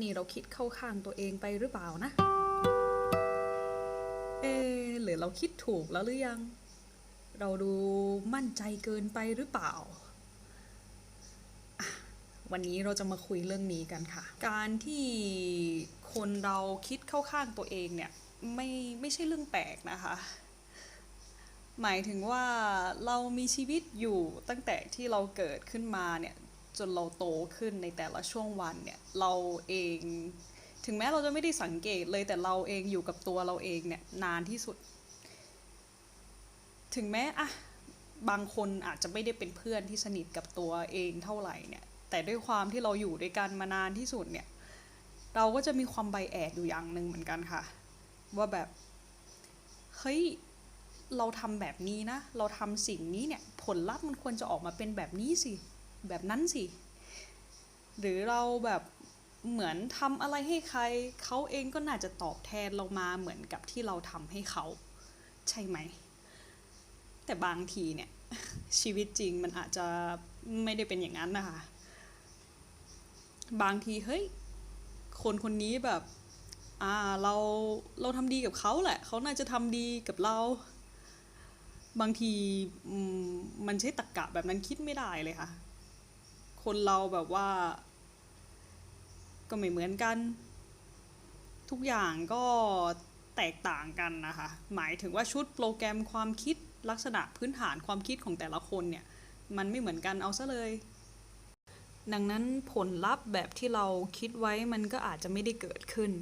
นี่เราคิดเข้าข้างตัวเองไปหรือเปล่านะ เอหรือเราคิดถูกแล้วหรือยัง เราดูมั่นใจเกินไปหรือเปล่า วันนี้เราจะมาคุยเรื่องนี้กันค่ะ การที่คนเราคิดเข้าข้างตัวเองเนี่ยไม่ไม่ใช่เรื่องแปลกนะคะ หมายถึงว่าเรามีชีวิตอยู่ตั้งแต่ที่เราเกิดขึ้นมาเนี่ย จนเราโตขึ้นในแต่ละช่วงวันเนี่ยเราเองถึงแม้เราจะไม่ได้สังเกตเลยแต่เราเองอยู่กับตัวเราเองเนี่ยนานที่สุด ถึงแม้อะบางคนอาจจะไม่ได้เป็นเพื่อนที่สนิทกับตัวเองเท่าไหร่เนี่ยแต่ด้วยความที่เราอยู่ด้วยกันมานานที่สุดเนี่ยเราก็จะมีความไบแอดอยู่อย่างหนึ่งเหมือนกันค่ะ ว่าแบบเฮ้ยเราทำแบบนี้นะ เราทำสิ่งนี้เนี่ยผลลัพธ์มันควรจะออกมาเป็นแบบนี้สิ แบบนั้นสิ หรือเราแบบเหมือนทำอะไรให้ใคร เขาเองก็น่าจะตอบแทนเรามาเหมือนกับที่เราทำให้เขา ใช่ไหม แต่บางทีเนี่ย ชีวิตจริงมันอาจจะไม่ได้เป็นอย่างนั้นนะคะ บางทีเฮ้ย คนคนนี้แบบอ่าเราเราทำดีกับเขาแหละ เขาน่าจะทำดีกับเรา บางทีมมันใช้ตรกกะแบบนั้นคิดไม่ได้เลยค่ะ คนเราแบบว่า ก็ไม่เหมือนกัน ทุกอย่างก็แตกต่างกันนะคะ หมายถึงว่าชุดโปรแกรมความคิดลักษณะพื้นฐานความคิดของแต่ละคนเนี่ย มันไม่เหมือนกันเอาซะเลย ดังนั้นผลลัพธ์แบบที่เราคิดไว้มันก็อาจจะไม่ได้เกิดขึ้น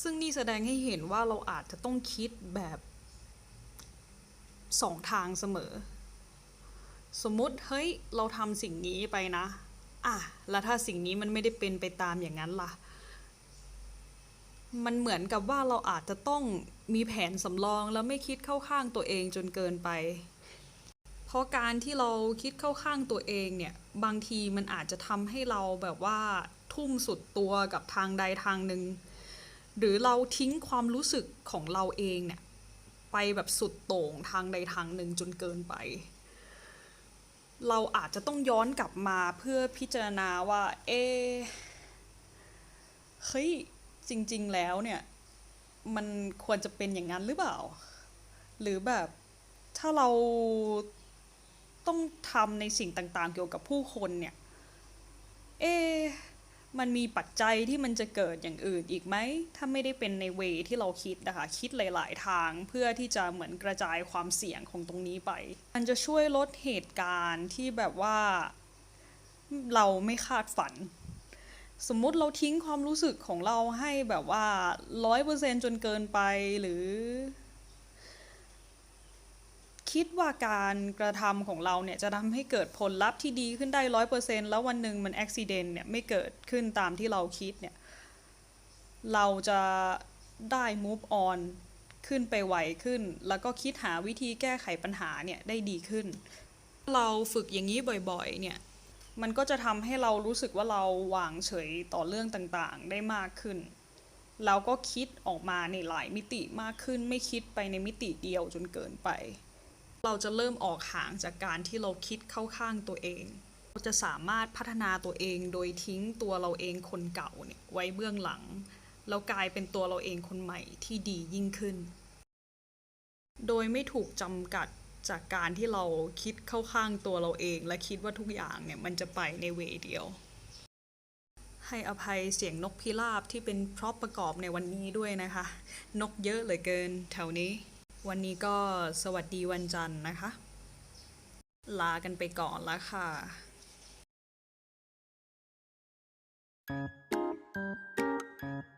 ซึ่งนี่แสดงให้เห็นว่าเราอาจจะต้องคิดแบบสองทางเสมอ สมมุติเฮ้ยเราทำสิ่งนี้ไปนะ อะแล้วถ้าสิ่งนี้มันไม่ได้เป็นไปตามอย่างนั้นล่ะ มันเหมือนกับว่าเราอาจจะต้องมีแผนสำรองแล้วไม่คิดเข้าข้างตัวเองจนเกินไป เพราะการที่เราคิดเข้าข้างตัวเองเนี่ย บางทีมันอาจจะทำให้เราแบบว่าทุ่มสุดตัวกับทางใดทางหนึ่ง หรือเราทิ้งความรู้สึกของเราเองเนี่ย ไปแบบสุดโต่งทางใดทางหนึ่งจนเกินไป เราอาจจะต้องย้อนกลับมาเพื่อพิจารณาว่า เอะเฮ้ยจริง ๆ แล้วเนี่ย มันควรจะเป็นอย่างนั้นหรือเปล่า หรือแบบถ้าเราต้องทำในสิ่งต่างๆ เกี่ยวกับผู้คนเนี่ย เอะ มันมีปัจจัยที่มันจะเกิดอย่างอื่นอีกไหม ถ้าไม่ได้เป็นในเวที่เราคิดนะคะ คิดหลาย ๆ ทางเพื่อที่จะเหมือนกระจายความเสี่ยงของตรงนี้ไป มันจะช่วยลดเหตุการณ์ที่แบบว่าเราไม่คาดฝัน สมมุติเราทิ้งความรู้สึกของเราให้แบบว่าร้อยเปอร์เซนจนเกินไปหรือ คิดว่าการกระทำของเราเนี่ยจะทำให้เกิดผลลัพธ์ที่ดีขึ้นได้ร้อยเปอร์เซ็นแล้ววันหนึ่งมันอุบิเหตุเนี่ยไม่เกิดขึ้นตามที่เราคิดเนี่ยเราจะได้ move on ขึ้นไปไวขึ้น แล้วก็คิดหาวิธีแก้ไขปัญหาเนี่ยได้ดีขึ้น เราฝึกอย่างนี้บ่อยๆเนี่ยมันก็จะทำให้เรารู้สึกว่าเราวางเฉยต่อเรื่องต่างๆได้มากขึ้น เราก็คิดออกมาในหลายมิติมากขึ้น ไม่คิดไปในมิติเดียวจนเกินไป เราจะเริ่มออกห่างจากการที่เราคิดเข้าข้างตัวเอง เราจะสามารถพัฒนาตัวเองโดยทิ้งตัวเราเองคนเก่าเนี่ยไว้เบื้องหลัง แล้วกลายเป็นตัวเราเองคนใหม่ที่ดียิ่งขึ้น โดยไม่ถูกจำกัดจากการที่เราคิดเข้าข้างตัวเราเอง และคิดว่าทุกอย่างเนี่ยมันจะไปในเวเดียว ให้อภัยเสียงนกพิราบที่เป็นพร็อพประกอบในวันนี้ด้วยนะคะ นกเยอะเหลือเกินแถวนี้ วันนี้ก็สวัสดีวันจันทร์นะคะ ลากันไปก่อนละค่ะ Thank you.